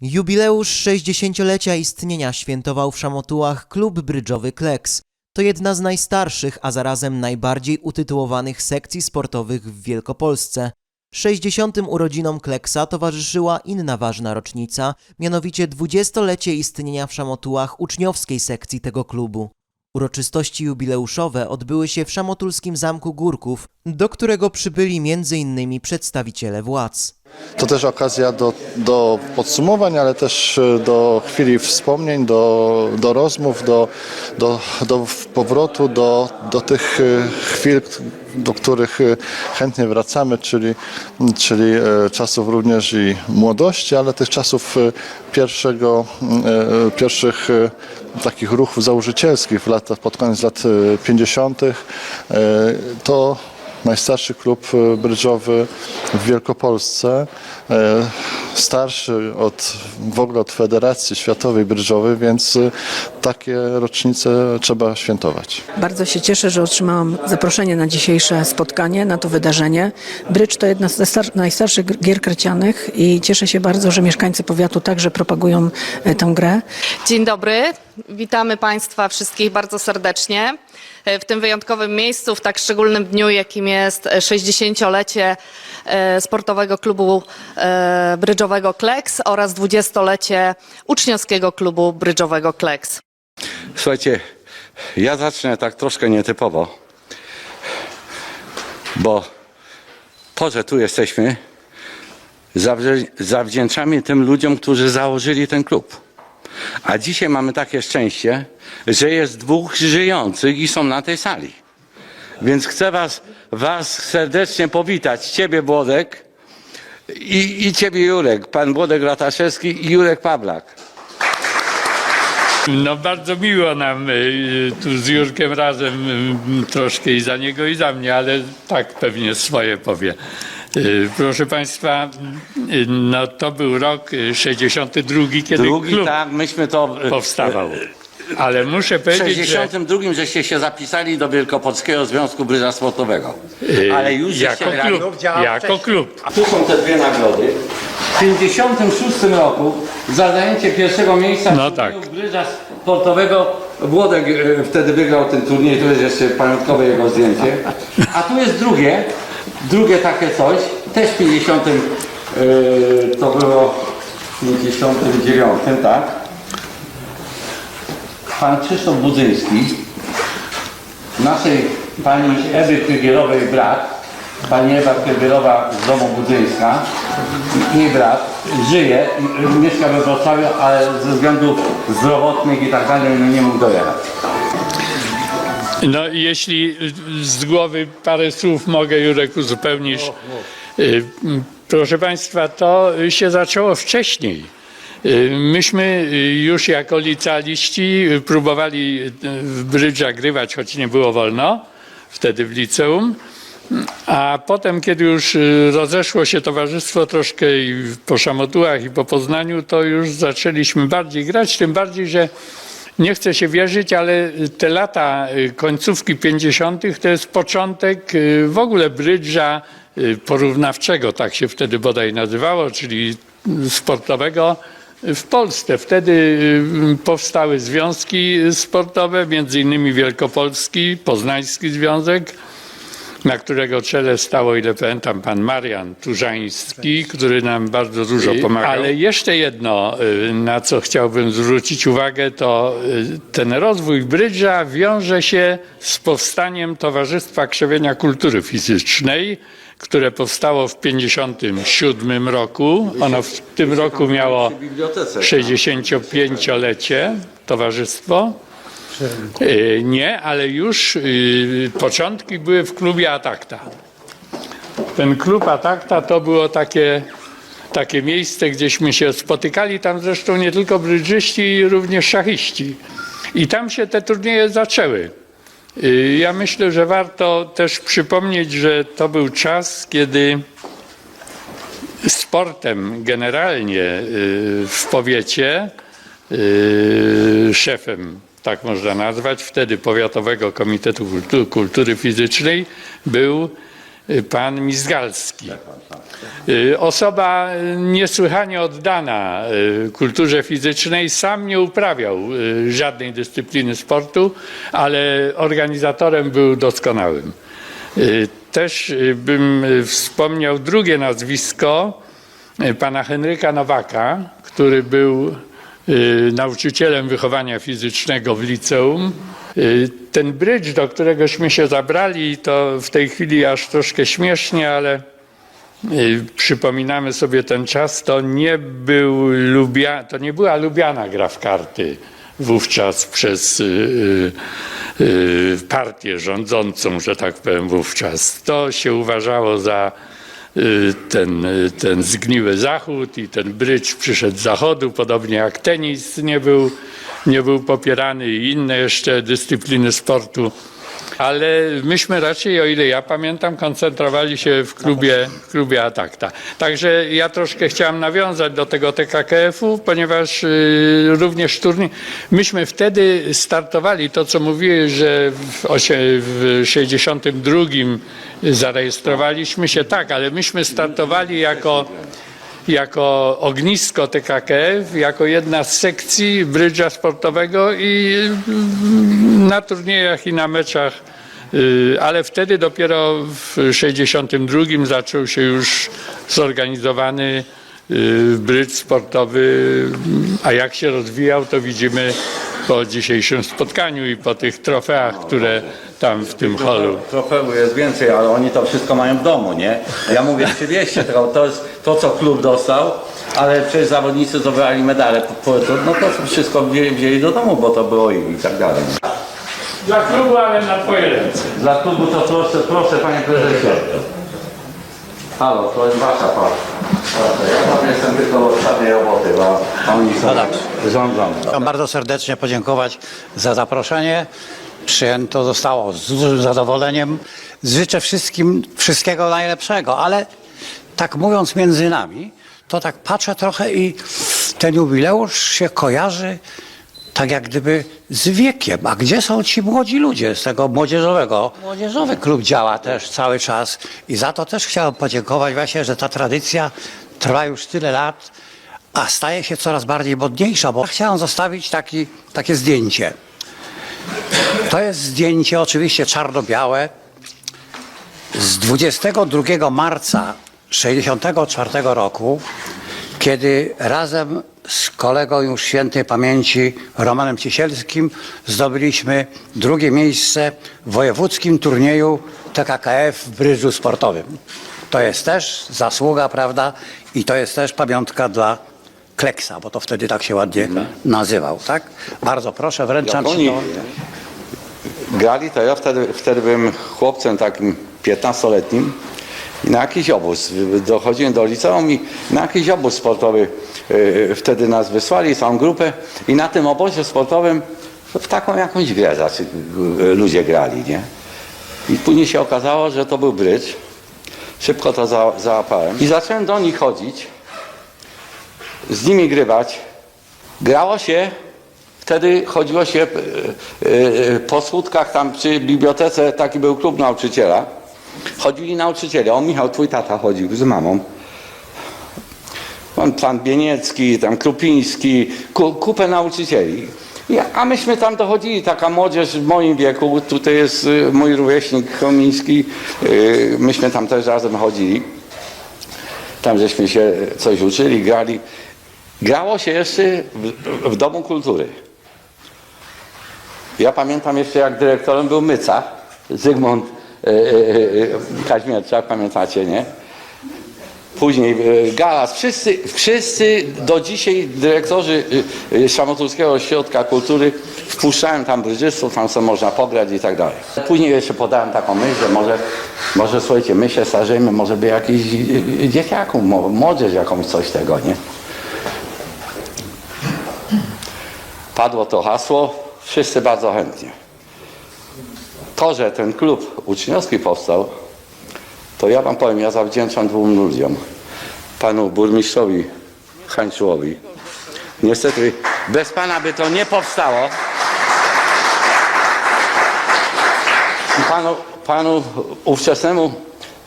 Jubileusz 60-lecia istnienia świętował w Szamotułach klub brydżowy Kleks. To jedna z najstarszych, a zarazem najbardziej utytułowanych sekcji sportowych w Wielkopolsce. 60. urodzinom Kleksa towarzyszyła inna ważna rocznica, mianowicie 20-lecie istnienia w Szamotułach uczniowskiej sekcji tego klubu. Uroczystości jubileuszowe odbyły się w Szamotulskim Zamku Górków, do którego przybyli m.in. przedstawiciele władz. To też okazja do, do podsumowań, ale też e, do chwili wspomnień, do, do rozmów, do, do, do powrotu do, do tych e, chwil, do których e, chętnie wracamy, czyli, czyli czasów również i młodości, ale tych czasów pierwszego, pierwszych takich ruchów założycielskich w latach, pod koniec lat e, 50. E, To najstarszy klub e, brydżowy w Wielkopolsce, e, starszy od, w ogóle od Federacji Światowej Brydżowej, więc e, takie rocznice trzeba świętować. Bardzo się cieszę, że otrzymałam zaproszenie na dzisiejsze spotkanie, na to wydarzenie. Brycz to jedna z star- najstarszych gier krecianych i cieszę się bardzo, że mieszkańcy powiatu także propagują tę grę. Dzień dobry, witamy Państwa wszystkich bardzo serdecznie. E, W tym wyjątkowym miejscu, w tak szczególnym dniu, jakim jest e, 60-lecie e, sportowego klubu e, brydżowego Kleks oraz 20-lecie uczniowskiego klubu brydżowego Kleks. Słuchajcie, ja zacznę tak troszkę nietypowo, bo to, że tu jesteśmy, zawdzięczamy tym ludziom, którzy założyli ten klub. A dzisiaj mamy takie szczęście, że jest dwóch żyjących i są na tej sali. Więc chcę was, was serdecznie powitać, ciebie Błodek i, i ciebie Jurek, pan Błodek Lataszewski i Jurek Pawlak. No bardzo miło nam y, tu z Jurkiem razem y, troszkę i za niego i za mnie, ale tak pewnie swoje powie. Y, Proszę Państwa, y, no to był rok y, 62, kiedy Drugi, klub tak, myśmy to powstawał. Ale muszę w powiedzieć, że 62 żeście się zapisali do Wielkopolskiego Związku Brydża Sportowego. Ale już żeście jako grali. klub, jako klub. Tu są te dwie nagrody. W 56 roku za zajęcie pierwszego miejsca No w tak. turnieju Brydża Sportowego Włodek e, wtedy wygrał ten turniej, tu jest jeszcze pamiątkowe jego zdjęcie. A tu jest drugie, drugie takie coś, też w 50, e, to było w 59, tak? Pan Krzysztof Budzyński, naszej pani Ewy Krygierowej brat, pani Ewa Krygierowa z domu Budzyńska, jej brat, żyje, mieszka we Wrocławiu, ale ze względów zdrowotnych i tak dalej no nie mógł dojechać. No i jeśli y, z głowy parę słów mogę, Jurek, uzupełnisz. Y, m, Proszę Państwa, to się zaczęło wcześniej. Y, Myśmy y, już jako licealiści y, próbowali y, w brydża grywać, choć nie było wolno wtedy w liceum. A potem, kiedy już y, rozeszło się towarzystwo troszkę i po Szamotułach i po Poznaniu, to już zaczęliśmy bardziej grać, tym bardziej, że nie chcę się wierzyć, ale te lata y, końcówki 50. to jest początek y, w ogóle brydża y, porównawczego, tak się wtedy bodaj nazywało, czyli sportowego w Polsce. Wtedy powstały związki sportowe, między innymi Wielkopolski, Poznański Związek, na którego czele stało, ile pamiętam, pan Marian Turzański, który nam bardzo dużo pomagał. Ale jeszcze jedno, y, na co chciałbym zwrócić uwagę, to y, ten rozwój brydża wiąże się z powstaniem Towarzystwa Krzewienia Kultury Fizycznej, które powstało w 1957 roku. Ono w tym roku miało 65-lecie towarzystwo. E, Nie, ale już y, początki były w klubie Atakta. Ten klub Atakta to było takie, takie miejsce, gdzieśmy się spotykali. Tam zresztą nie tylko brydżyści, również szachiści. I tam się te turnieje zaczęły. Y, Ja myślę, że warto też przypomnieć, że to był czas, kiedy sportem generalnie w powiecie szefem, tak można nazwać, wtedy Powiatowego Komitetu Kultu- Kultury Fizycznej był y, pan Mizgalski. Y, Osoba y, niesłychanie oddana kulturze fizycznej, sam nie uprawiał żadnej dyscypliny sportu, ale organizatorem był doskonałym. Też bym wspomniał drugie nazwisko pana Henryka Nowaka, który był nauczycielem wychowania fizycznego w liceum. Y, Ten brydż, do któregośmy się zabrali, to w tej chwili aż troszkę śmiesznie, ale y, przypominamy sobie ten czas, to nie, był lubia, to nie była lubiana gra w karty wówczas przez y, y, y, partię rządzącą, że tak powiem wówczas. To się uważało za y, ten, y, ten zgniły zachód i ten brydż przyszedł z zachodu, podobnie jak tenis nie był, nie był popierany i inne jeszcze dyscypliny sportu. Ale myśmy raczej, o ile ja pamiętam, koncentrowali się w klubie, w klubie Atakta. Także ja troszkę chciałem nawiązać do tego TKKF-u, ponieważ y, również turniej, myśmy wtedy startowali, to co mówiłeś, że w, osie, w 62 zarejestrowaliśmy się, tak, ale myśmy startowali jako jako ognisko TKKF, jako jedna z sekcji brydża sportowego i mm, na turniejach i na meczach, y, ale wtedy dopiero w 62 zaczął się już zorganizowany y, brydż sportowy, a jak się rozwijał to widzimy po dzisiejszym spotkaniu i po tych trofeach, które tam w tym holu Trofeów jest więcej, ale oni to wszystko mają w domu, nie? Ja mówię przywieźcie to, to jest to, co klub dostał, ale przecież zawodnicy zdobyli medale, po- po- to, no to wszystko wzięli, wzięli do domu, bo to było ich i tak dalej. Dla klubu, ale na twoje ręce. Dla klubu to proszę, proszę panie prezesie. Halo, to jest wasza. Proszę, ja tam jestem tylko od ostatniej roboty, bo oni są rządzą. Chciałem bardzo serdecznie podziękować za zaproszenie. Przyjęto zostało z dużym zadowoleniem. Życzę wszystkim wszystkiego najlepszego, ale tak mówiąc między nami, to tak patrzę trochę i ten jubileusz się kojarzy tak jak gdyby z wiekiem. A gdzie są ci młodzi ludzie z tego młodzieżowego? Młodzieżowy klub działa też cały czas i za to też chciałem podziękować właśnie, że ta tradycja trwa już tyle lat, a staje się coraz bardziej modniejsza, bo chciałem zostawić taki, takie zdjęcie. To jest zdjęcie oczywiście czarno-białe z 22 marca 64 roku, kiedy razem z kolegą już świętej pamięci Romanem Ciesielskim zdobyliśmy drugie miejsce w wojewódzkim turnieju TKKF w brydżu sportowym. To jest też zasługa, prawda? I to jest też pamiątka dla Kleksa, bo to wtedy tak się ładnie nazywał, tak? Bardzo proszę, wręczam Jak ci oni to. grali, to ja wtedy, wtedy byłem chłopcem takim 15-letnim i na jakiś obóz, dochodziłem do liceum i na jakiś obóz sportowy y, wtedy nas wysłali, całą grupę i na tym obozie sportowym w taką jakąś grę ludzie grali, nie? I później się okazało, że to był brydż. Szybko to za, załapałem i zacząłem do nich chodzić, z nimi grywać. Grało się Wtedy chodziło się e, e, po słudkach tam przy bibliotece, taki był klub nauczyciela. Chodzili nauczyciele. O, Michał, twój tata chodził z mamą. Pan, pan Bieniecki, tam Krupiński, ku, kupę nauczycieli. I, a myśmy tam dochodzili, taka młodzież w moim wieku, tutaj jest y, mój rówieśnik Chomiński, y, myśmy tam też razem chodzili. Tam żeśmy się coś uczyli, grali. Grało się jeszcze w, w Domu Kultury. Ja pamiętam jeszcze jak dyrektorem był Myca, Zygmunt Kaźmierczak, pamiętacie, nie? Później e, Galas, wszyscy, wszyscy do dzisiaj dyrektorzy e, e, Szamotulskiego Ośrodka Kultury wpuszczałem tam brydżystów, tam co można pograć i tak dalej. Później jeszcze podałem taką myśl, że może, może słuchajcie, my się starzejmy, może by jakiś e, e, dzieciaków, młodzież jakąś coś tego, nie? Padło to hasło, wszyscy bardzo chętnie. To, że ten klub uczniowski powstał, to ja wam powiem, ja zawdzięczam dwóm ludziom. Panu burmistrzowi Hańczułowi. Niestety bez pana by to nie powstało. Panu, panu ówczesnemu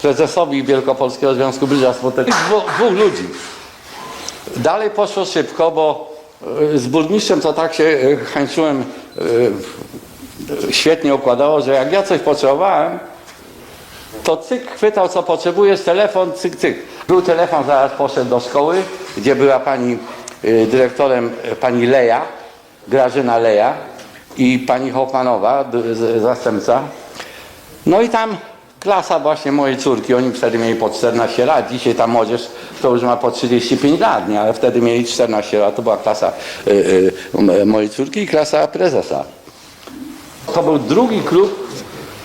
prezesowi Wielkopolskiego Związku Brydża Sportowego. Dwóch, ludzi. Dalej poszło szybko, bo e, z burmistrzem to tak się e, e, świetnie układało, że jak ja coś potrzebowałem, to cyk chwytał co potrzebujesz, telefon, cyk, cyk. Był telefon, zaraz poszedł do szkoły, gdzie była pani y, dyrektorem, y, pani Leja, Grażyna Leja i pani Hoffmanowa, zastępca. No i tam klasa właśnie mojej córki, oni wtedy mieli po 14 lat, dzisiaj ta młodzież to już ma po 35 lat, nie? ale wtedy mieli 14 lat, to była klasa y, y, mojej córki i klasa prezesa. To był drugi klub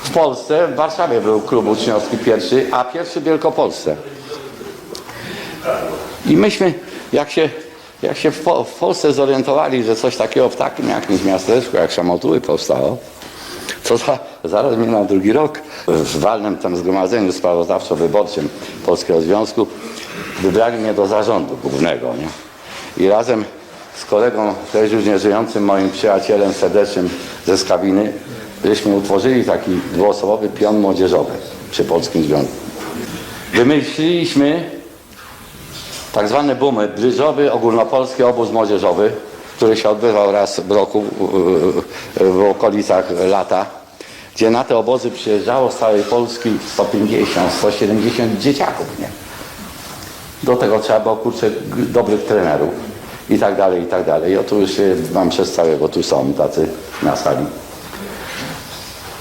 w Polsce, w Warszawie był klub uczniowski pierwszy, a pierwszy w Wielkopolsce. I myśmy, jak się, jak się w, po, w Polsce zorientowali, że coś takiego w takim jakimś miasteczku jak Szamotuły powstało, to za, zaraz minął drugi rok w walnym tam zgromadzeniu sprawozdawczo-wyborczym Polskiego Związku wybrali mnie do zarządu głównego. Nie? I razem z kolegą, też już nieżyjącym, moim przyjacielem serdecznym ze Skawiny, żeśmy utworzyli taki dwuosobowy pion młodzieżowy przy Polskim Związku. Wymyśliliśmy tak zwany bumy, bryżowy ogólnopolski obóz młodzieżowy, który się odbywał raz w roku w okolicach lata, gdzie na te obozy przyjeżdżało z całej Polski 150, 170 dzieciaków, nie? Do tego trzeba było, kurczę, dobrych trenerów i tak dalej, i tak dalej. I już je mam przez całe, bo tu są tacy na sali.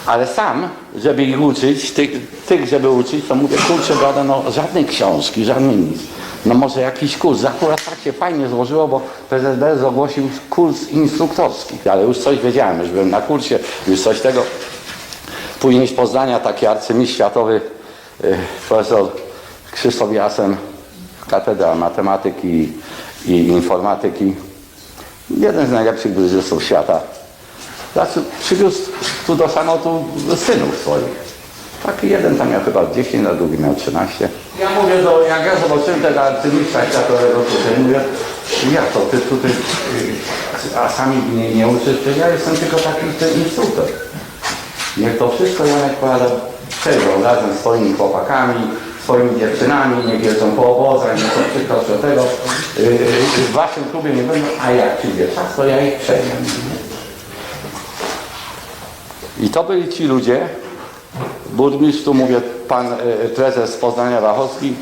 Ale sam, żeby ich uczyć, tych, tych żeby uczyć, to mówię, kurczę, brada, no żadnej książki, żadnej nic. No może jakiś kurs. Akurat tak się fajnie złożyło, bo prezes ogłosił kurs instruktorski. Ale już coś wiedziałem, już byłem na kursie, już coś tego. Później z Poznania taki arcymistrz światowy, y, profesor Krzysztof Jasen, katedra matematyki i informatyki. Jeden z najlepszych bryżystów świata. Znaczy, przywiózł tu do samotu synów swoich. Taki jeden tam miał chyba 10, a drugi miał 13. Ja mówię, do, jak ja zobaczyłem tego arcymistrza światowego tutaj, mówię, jak to, ty tutaj, y, a sami mnie nie uczysz, to ja jestem tylko taki ten instruktor. Niech to wszystko Janek powiada tego, razem z swoimi chłopakami, swoimi dziewczynami, niech jeżdżą po obozach, niech to wszystko do tego. Yy, w waszym klubie nie będą, a jak przyjdzie czas, to ja ich przejmę. I to byli ci ludzie, burmistrz, tu mówię, pan e, prezes z Poznania Wachowski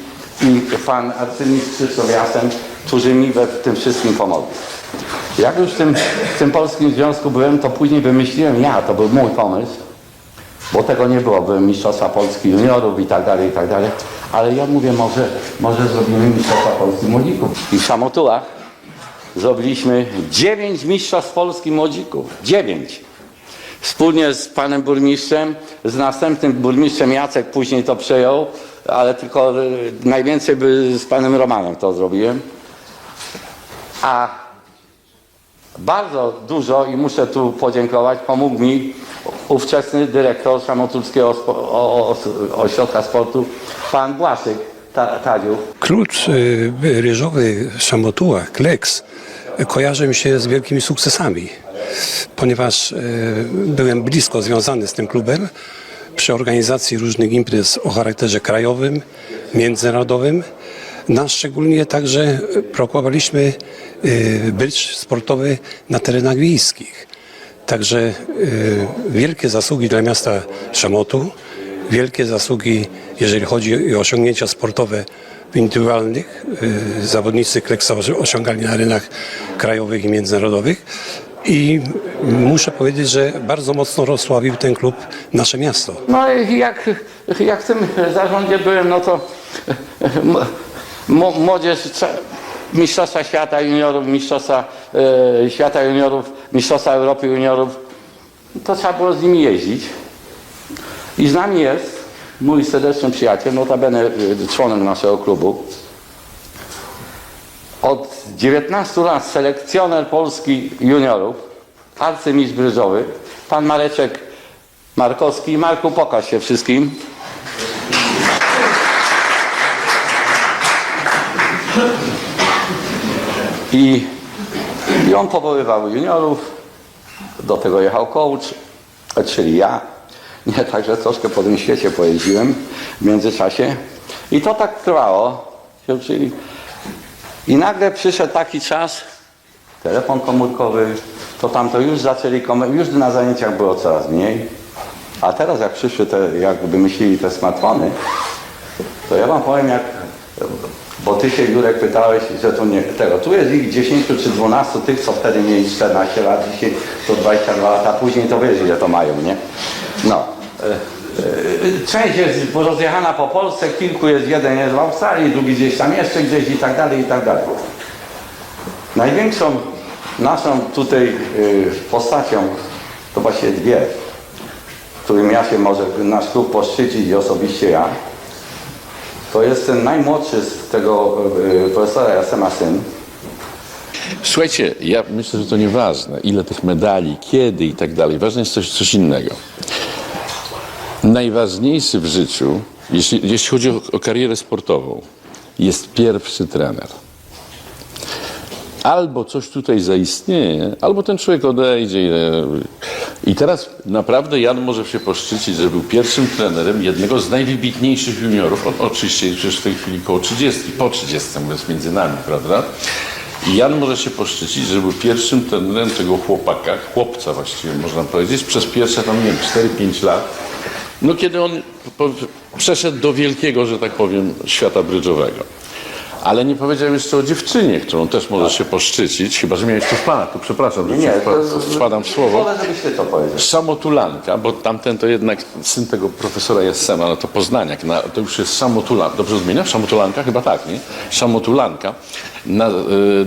i pan arcymistrz Krzysztof Jasen, którzy mi we w tym wszystkim pomogli. Jak już w tym, w tym Polskim Związku byłem, to później wymyśliłem ja, to był mój pomysł, bo tego nie było, były Mistrzostwa Polski Juniorów i tak dalej, i tak dalej, ale ja mówię, może, może zrobimy Mistrzostwa Polski Młodzików. I w Szamotułach zrobiliśmy dziewięć Mistrzostw Polski Młodzików. Dziewięć wspólnie z panem burmistrzem, z następnym burmistrzem Jacek później to przejął, ale tylko e, najwięcej by z panem Romanem to zrobiłem. A bardzo dużo i muszę tu podziękować, pomógł mi ówczesny dyrektor Szamotulskiego Ośrodka Sportu, pan Błaszczyk Ta- Tadziów. Klub y, ryżowy w Szamotułach, Kleks, kojarzy mi się z wielkimi sukcesami, ponieważ y, byłem blisko związany z tym klubem przy organizacji różnych imprez o charakterze krajowym, międzynarodowym. Nas szczególnie także proklamowaliśmy y, brycz sportowy na terenach wiejskich. Także y, wielkie zasługi dla miasta Szamotu, wielkie zasługi, jeżeli chodzi o osiągnięcia sportowe indywidualnych. Zawodnicy Kleksa osi- osiągali na arenach krajowych i międzynarodowych. I muszę powiedzieć, że bardzo mocno rozsławił ten klub nasze miasto. No i jak, jak w tym zarządzie byłem, no to młodzież, Mistrzostwa Świata Juniorów, Mistrzostwa e, Świata Juniorów, Mistrzostwa Europy Juniorów, to trzeba było z nimi jeździć. I z nami jest mój serdeczny przyjaciel, notabene e, członek naszego klubu. Od 19 lat selekcjoner Polski juniorów, arcymistrz bryżowy, pan Mareczek Markowski. Marku, pokaż się wszystkim. I, I on powoływał juniorów, do tego jechał coach, czyli ja. Nie, także troszkę po tym świecie pojeździłem w międzyczasie. I to tak trwało. się uczyli. I nagle przyszedł taki czas, telefon komórkowy, to tam to już zaczęli, już na zajęciach było coraz mniej. A teraz jak przyszły te, jak wymyślili te smartfony, to ja wam powiem jak, bo ty się Jurek pytałeś, że to nie tego. Tu jest ich 10 czy 12 tych, co wtedy mieli 14 lat, dzisiaj to 22 lata, później to wiesz ile to mają, nie? No. E, e, Część jest rozjechana po Polsce, kilku jest, jeden jest w Australii, drugi gdzieś tam jeszcze gdzieś i tak dalej, i tak dalej. Największą naszą tutaj y, postacią to właśnie dwie, którym ja się może nasz klub poszczycić i osobiście ja. To jest ten najmłodszy z tego profesora Jasema syn. Słuchajcie, ja myślę, że to nieważne, ile tych medali, kiedy i tak dalej. Ważne jest coś, coś innego. Najważniejszy w życiu, jeśli, jeśli chodzi o, o karierę sportową, jest pierwszy trener. Albo coś tutaj zaistnieje, albo ten człowiek odejdzie. i- teraz naprawdę Jan może się poszczycić, że był pierwszym trenerem jednego z najwybitniejszych juniorów. On oczywiście jest już w tej chwili koło 30, po 30, mówiąc między nami, prawda? I Jan może się poszczycić, że był pierwszym trenerem tego chłopaka, chłopca właściwie można powiedzieć, przez pierwsze tam, nie wiem, 4-5 lat. No kiedy on przeszedł do wielkiego, że tak powiem, świata brydżowego. Ale nie powiedział jeszcze o dziewczynie, którą też może się poszczycić, chyba że miałeś to w planach, to przepraszam, że Nie, ci to, wpa- wpadam w słowo. Wolę, żebyś ty to powiedział. Samotulanka, bo tamten to jednak syn tego profesora Jessema, no to Poznaniak, na, to już jest Samotulanka, dobrze odmieniam? Samotulanka? Chyba tak, nie? Samotulanka na, y,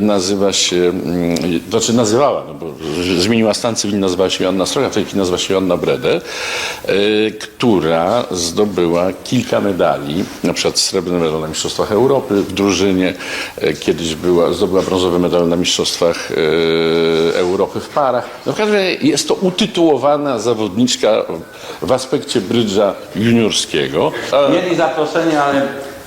nazywa się, mm, znaczy nazywała, no bo z- zmieniła stan cywilny, nazywała się Joanna Stroga, w tej chwili nazywa się Joanna Brede, y, która zdobyła kilka medali, na przykład srebrny medal na Mistrzostwach Europy w drużynie, y, kiedyś była, zdobyła brązowy medal na Mistrzostwach y, Europy w parach. No w każdym razie jest to utytułowana zawodniczka w aspekcie brydża juniorskiego. Mieli zaproszenie, ale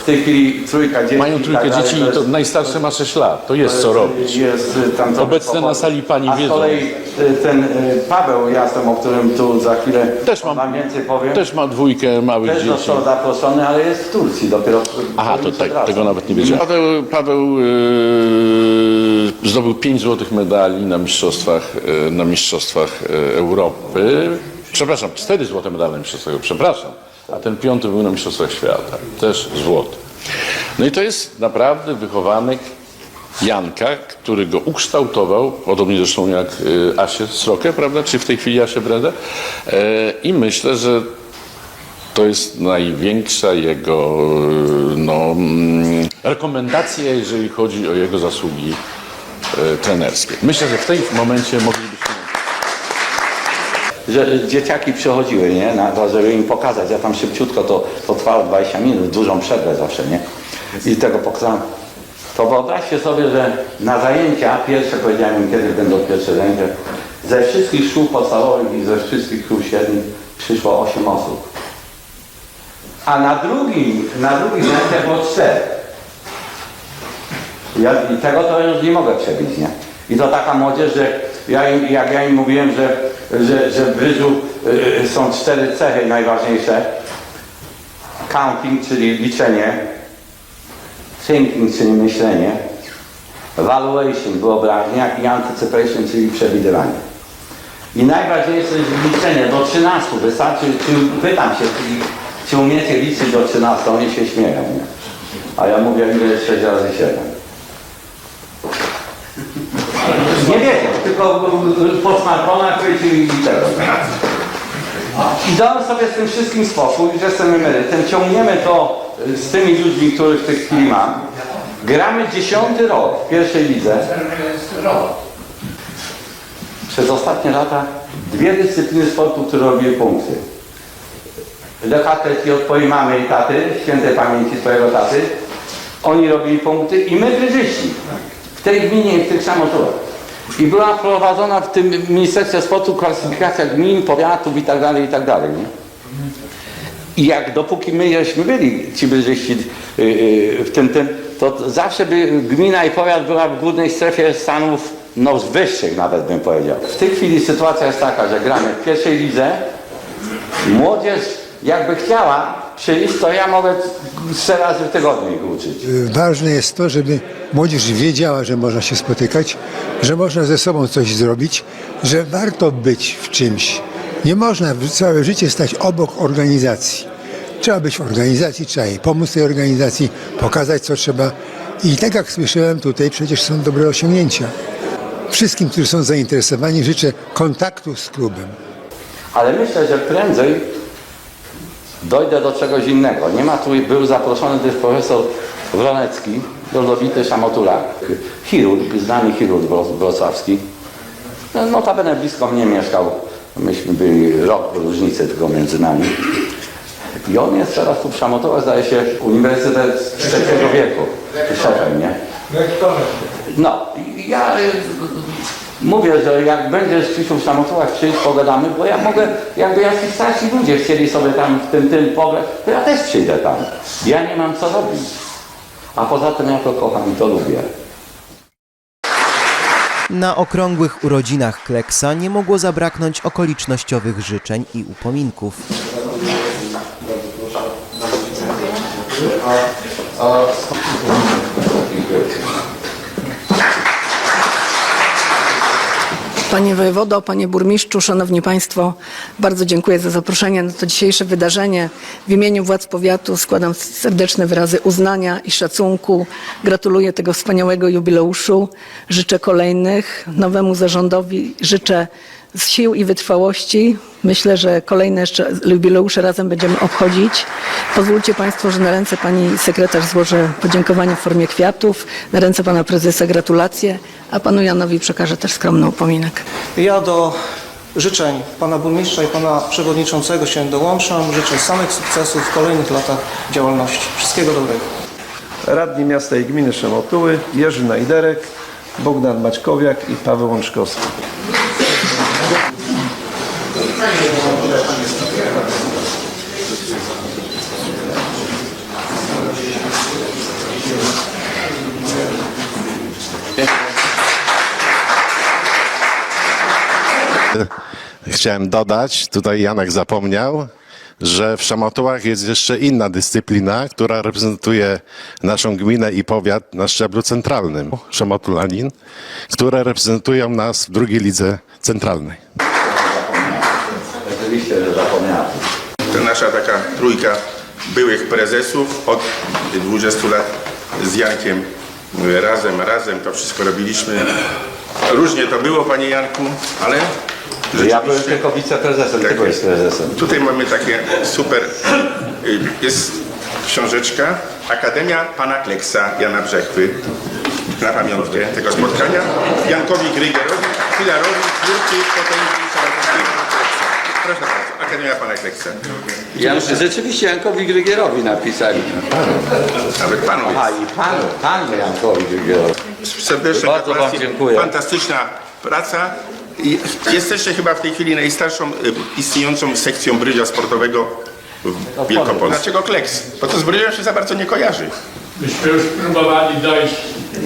tej chwili trójka dzieci. Mają trójkę tak dzieci i to najstarsze ma 6 lat. To jest co robić. Jest y, tam Obecne na sali pani A z wiedzą. kolei y, ten y, Paweł Jasem, o którym tu za chwilę Też mam- wam więcej powiem, Też ma dwójkę małych też dzieci. został zaproszony, ale jest w Turcji dopiero. Aha, to tak, tego nawet nie wiedziałem. Paweł, Paweł yy, zdobył 5 złotych medali na mistrzostwach, yy, na mistrzostwach yy, Europy. Przepraszam, 4 złote medale Europy, przepraszam. A ten piąty był na mistrzostwach świata, też złoty. No i to jest naprawdę wychowanek Janka, który go ukształtował, podobnie zresztą jak y, Asię Srokę, prawda, czy w tej chwili Asię Bredę. E, I myślę, że to jest największa jego y, no, mm, rekomendacja, jeżeli chodzi o jego zasługi y, trenerskie. Myślę, że w tym momencie moglibyśmy... że dzieciaki przychodziły, nie, na żeby im pokazać. Ja tam szybciutko, to, to trwało 20 minut, dużą przerwę zawsze, nie? I tego pokazałem. To wyobraźcie sobie, że na zajęcia, pierwsze powiedziałem im, kiedy będą pierwsze zajęcia, ze wszystkich szkół podstawowych i ze wszystkich szkół średnich przyszło 8 osób. A na drugim, na drugim zajęciach było 4. Ja, I tego to już nie mogę przebić, nie? I to taka młodzież, że ja im, jak ja im mówiłem, że, że, że w Brydżu y, są cztery cechy najważniejsze. Counting, czyli liczenie. Thinking, czyli myślenie. Valuation, wyobraźnia i anticipation, czyli przewidywanie. I najważniejsze jest liczenie do 13. Wystarczy, czy pytam się, czy, czy umiecie liczyć do 13, oni się śmieją. Nie? A ja mówię, ile jest 6 razy 7. Nie wiecie, tylko po smartfonach i tego. I dałem sobie z tym wszystkim spokój, że jestem emerytem. Ciągniemy to z tymi ludźmi, których w tej chwili mam. Gramy dziesiąty rok w pierwszej lidze. Przez ostatnie lata dwie dyscypliny sportu, które robiły punkty. Lekateci od twojej mamy i taty, świętej pamięci twojego taty. Oni robili punkty i my brydżyści. W tej gminie i w tych samorządach. I była prowadzona w tym Ministerstwie Sportu klasyfikacja gmin, powiatów i tak dalej, i tak dalej. Nie? I jak dopóki my żeśmy byli, ci brydżyści yy, w tym, tym, to zawsze by gmina i powiat była w górnej strefie stanów, no wyższych nawet bym powiedział. W tej chwili sytuacja jest taka, że gramy w pierwszej lidze, Młodzież jakby chciała przyjść, to ja mogę trzy razy w tygodniu ich uczyć. Ważne jest to, żeby młodzież wiedziała, że można się spotykać, że można ze sobą coś zrobić, że warto być w czymś. Nie można całe życie stać obok organizacji. Trzeba być w organizacji, trzeba jej pomóc tej organizacji, pokazać co trzeba. I tak jak słyszałem tutaj, przecież są dobre osiągnięcia. Wszystkim, którzy są zainteresowani, życzę kontaktu z klubem. Ale myślę, że prędzej dojdę do czegoś innego. Nie ma tu, był zaproszony też profesor Wronecki, rodowity szamotulak, chirurg, znany chirurg wro- wrocławski. No, Notabene blisko mnie mieszkał, myśmy byli rok różnicy tylko między nami. I on jest teraz tu w Szamotowach, zdaje się, Uniwersytet z trzeciego wieku, szefem, nie? No, ja y, mówię, że jak będziesz Krzysiu w Szamotowach przyjść, pogadamy, bo ja mogę, jakby jacyś starsi ludzie chcieli sobie tam w tym, tym pograć, to ja też przyjdę tam. Ja nie mam co robić. A poza tym ja to kocham i to lubię. Na okrągłych urodzinach Kleksa nie mogło zabraknąć okolicznościowych życzeń i upominków. Panie wojewodo, panie burmistrzu, szanowni państwo, bardzo dziękuję za zaproszenie na to dzisiejsze wydarzenie. W imieniu władz powiatu składam serdeczne wyrazy uznania i szacunku. Gratuluję tego wspaniałego jubileuszu. Życzę kolejnych. Nowemu zarządowi życzę sił i wytrwałości. Myślę, że kolejne jeszcze jubileusze razem będziemy obchodzić. Pozwólcie Państwo, że na ręce Pani Sekretarz złożę podziękowania w formie kwiatów, na ręce Pana Prezesa gratulacje, a Panu Janowi przekażę też skromny upominek. Ja do życzeń pana burmistrza i pana przewodniczącego się dołączam. Życzę samych sukcesów w kolejnych latach działalności. Wszystkiego dobrego. Radni Miasta i Gminy Szemotuły, Jerzy Najderek, Bogdan Maćkowiak i Paweł Łączkowski. Chciałem dodać, tutaj Janek zapomniał, że w Szamotułach jest jeszcze inna dyscyplina, która reprezentuje naszą gminę i powiat na szczeblu centralnym. Szamotulanin, które reprezentują nas w drugiej lidze centralnej. To nasza taka trójka byłych prezesów od 20 lat z Jankiem razem, razem to wszystko robiliśmy. Różnie to było, panie Janku, ale Ja byłem rzeczywiście tylko wiceprezesem, Tak ty byłeś jest. prezesem. tutaj mamy takie super, y, jest książeczka Akademia Pana Kleksa Jana Brzechwy na pamiątkę tego spotkania. Jankowi Grygerowi, filarowi, twórcy potęgi Saratowskiego Kleksa. Proszę bardzo, Akademia Pana Kleksa. Ja, rzeczywiście Jankowi Grygierowi napisali. Nawet panu jest. A i panu, panu Jankowi Grygierowi. Serdeczne Bardzo wam gratulacje. dziękuję. Fantastyczna praca. I jesteście chyba w tej chwili najstarszą y, istniejącą sekcją brydża sportowego w Wielkopolsce. Dlaczego kleks? Bo to z brydżem się za bardzo nie kojarzy. Myśmy już próbowali dojść,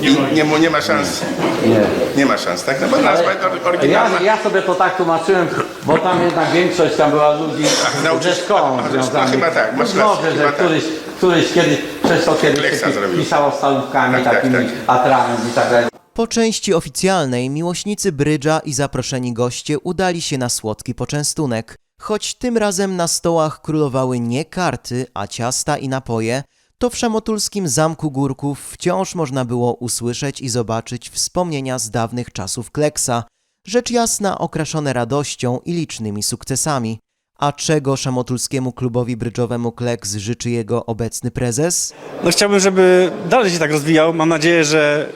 nie mogli. nie, mu- nie ma szans. Nie. Nie ma szans, tak? No bo nazwa jest or- oryginalna. Ja, ja sobie to tak tłumaczyłem, bo tam jednak większość tam była ludzi ze szkołą a, a, związanych. chyba tak, masz rację, Może, chyba że tak. któryś, któryś kiedyś, przez to kiedyś Kleksa się zrobił. pisało stalówkami Tak, tak, takimi, tak. atrament i tak dalej. Po części oficjalnej miłośnicy brydża i zaproszeni goście udali się na słodki poczęstunek. Choć tym razem na stołach królowały nie karty, a ciasta i napoje, to w szamotulskim Zamku Górków wciąż można było usłyszeć i zobaczyć wspomnienia z dawnych czasów Kleksa, rzecz jasna okraszone radością i licznymi sukcesami. A czego szamotulskiemu klubowi brydżowemu Kleks życzy jego obecny prezes? No chciałbym, żeby dalej się tak rozwijał. Mam nadzieję, że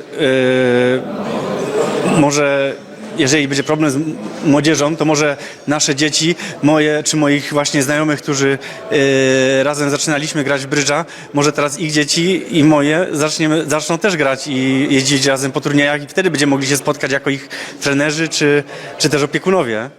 może jeżeli będzie problem z młodzieżą, to może nasze dzieci, moje czy moich właśnie znajomych, którzy e, razem zaczynaliśmy grać w brydża, może teraz ich dzieci i moje zaczniemy, zaczną też grać i jeździć razem po turniejach i wtedy będziemy mogli się spotkać jako ich trenerzy czy, czy też opiekunowie.